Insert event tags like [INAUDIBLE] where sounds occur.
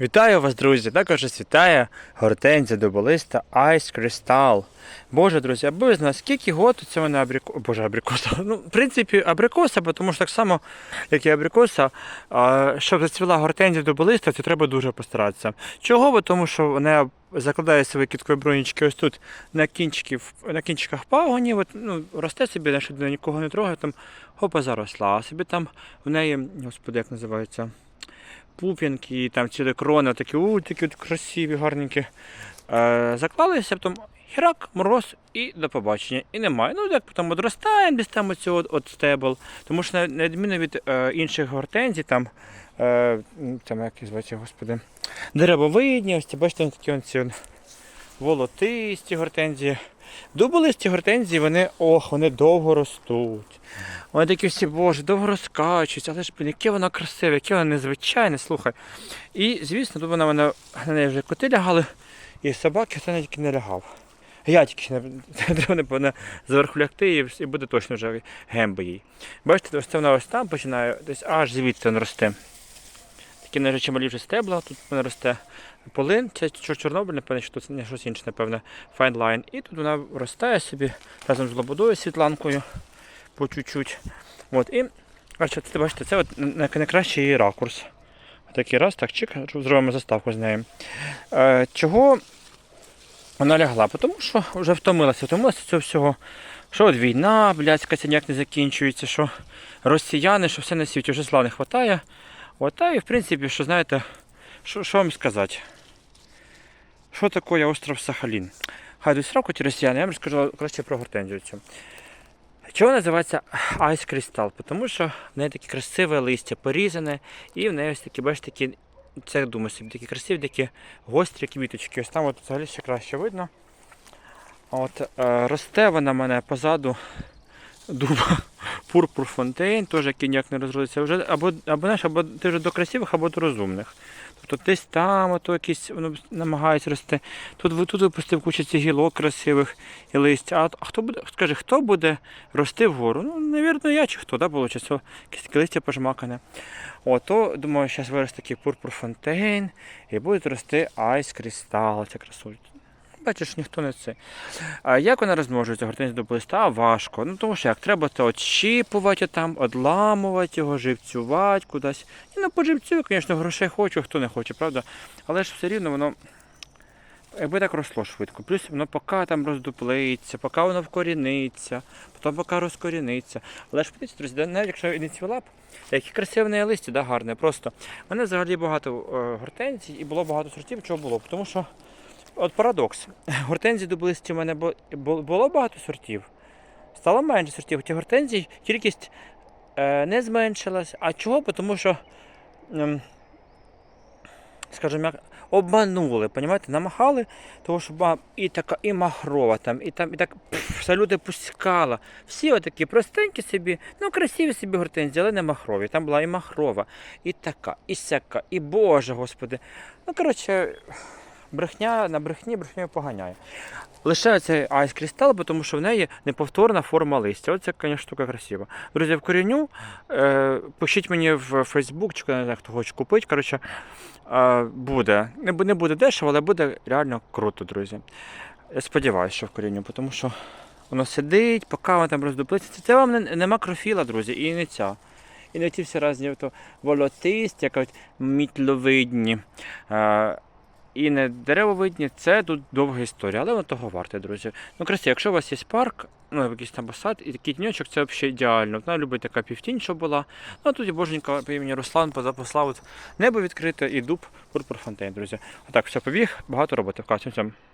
Вітаю вас, друзі! Також вас вітає гортензія дуболиста Ice Crystal. Боже, друзі, аби знали, скільки год це мене абрикоса. Боже, абрикоса. [LAUGHS] Ну, в принципі, абрикоса, бо тому що так само, як і абрикоса, щоб зацвіла гортензія дуболиста, це треба дуже постаратися. Чого? Бо тому що вона закладає свої кіткові бронічки ось тут на, кінчиків, на кінчиках пагонів, от, ну, росте собі, значить, нікого не трогає, там хопа заросла, а собі там в неї, господи, як називається? Пуп'янки, там цілі крони, такі у, такі от красиві, гарненькі. Е, заклалися, потім хірак, мороз і до побачення. І немає. Ну, так потім одростаємо десь там оцю от, от стебл. Тому що на відміну від е, інших гортензій, там, е, там як звати, господи, деревовидні, ось бачите, такі ці, волотисті гортензії. Дуболисті гортензії, вони, ох, вони довго ростуть. Вони такі всі, боже, довго розкачуються, але ж, яке воно красиве, яке воно незвичайне, слухай. І, звісно, тут вона мене на неї вже коти лягали, і собаки хто тільки не лягав. Я тільки не [LAUGHS] напевно, зверху лягти і, буде точно вже гемби їй. Бачите, ось це вона ось там починає, десь аж звідти він росте. Такі не чималі вже стебла, тут в мене росте полин, це чор- Чорнобиль, напевно, що тут не щось інше, Fine Line. І тут вона росте собі разом з лободою світланкою по чуть-чуть. От, і це, бачите, це от найкращий її ракурс. Такий раз, так, чик, зробимо заставку з нею. Е, чого вона лягла? Тому що вже втомилася, втомилася цього всього. Що от війна, блядська, ніяк не закінчується, що росіяни, що все на світі, вже зла не вистачає. От, та і в принципі, що знаєте, що, що вам сказати? Що таке остров Сахалін? Хай до сраку ті росіяни, я вам розкажу краще про гортензію. Чого називається Ice Crystal? Тому що в неї таке красиве листя порізане, і в неї ось такі, бачите, такі, це я думаю собі, такі красиві, такі гострі квіточки. Ось там от взагалі ще краще видно. От, е, росте вона мене позаду дуба [LAUGHS] Пурпур Фонтейн, теж який ніяк не розродиться. Вже або, або, знаєш, або ти вже до красивих, або до розумних. Тобто десь там ото якісь воно намагається рости. Тут, тут випустив кучу цих гілок красивих і листя. А, хто буде, скажи, хто буде рости вгору? Ну, навірно, я чи хто, да, було чи це якесь таке листя пожмакане. О, то, думаю, зараз виросте такий Пурпур Фонтейн і буде рости Айс Крістал, ця красуня. Бачиш, ніхто не це. А як вона розмножується, гортензія до листа? Важко. Ну тому що як треба то отщіпувати там, одламувати його, живцювати кудись. І ну по живцю, звісно, грошей хочу, хто не хоче, правда? Але ж все рівно воно. Якби так росло швидко. Плюс воно поки там роздуплиться, поки воно вкоріниться, потім поки розкоріниться. Але ж подивіться, друзі, навіть якщо не цвіла б, які красиві листя, да, гарне. Просто в мене взагалі багато е, гортензій і було багато сортів, чого було. Тому що От парадокс. Гортензій дублисті у мене бу- бу- було багато сортів. Стало менше сортів. Хоча гортензій кількість е, не зменшилась. А чого? Тому що, ем, скажімо, як, обманули, понімаєте? намахали, тому що була і така, і махрова, там, і там, і так все люди пускала. Всі отакі простенькі собі, ну красиві собі гортензії, але не махрові. Там була і махрова, і така, і сяка, і Боже, Господи. Ну, коротше брехня на брехні брехнею поганяє. Лише цей айс кристал, тому що в неї неповторна форма листя. Оце, звісно, штука красива. Друзі, вкоріню, е, пишіть мені в Фейсбук, чи не знаю, хто хоче купити. Коротше, е, буде. Не, не буде дешево, але буде реально круто, друзі. Я сподіваюся, що вкоріню, тому що воно сидить, поки воно там роздуплиться. Це, це вам не, не макрофіла, друзі, і не ця. І не ті всі різні волотисті, як мітловидні. Е, і не деревовидні, це тут довга історія, але воно того варте, друзі. Ну, красиво, якщо у вас є парк, ну, якийсь там посад, і такий тіньочок, це взагалі ідеально. Вона любить така півтінь, що була. Ну, а тут і боженька по імені Руслан позапослав небо відкрите і дуб Пурпур Фонтейн, друзі. Отак, все побіг, багато роботи в.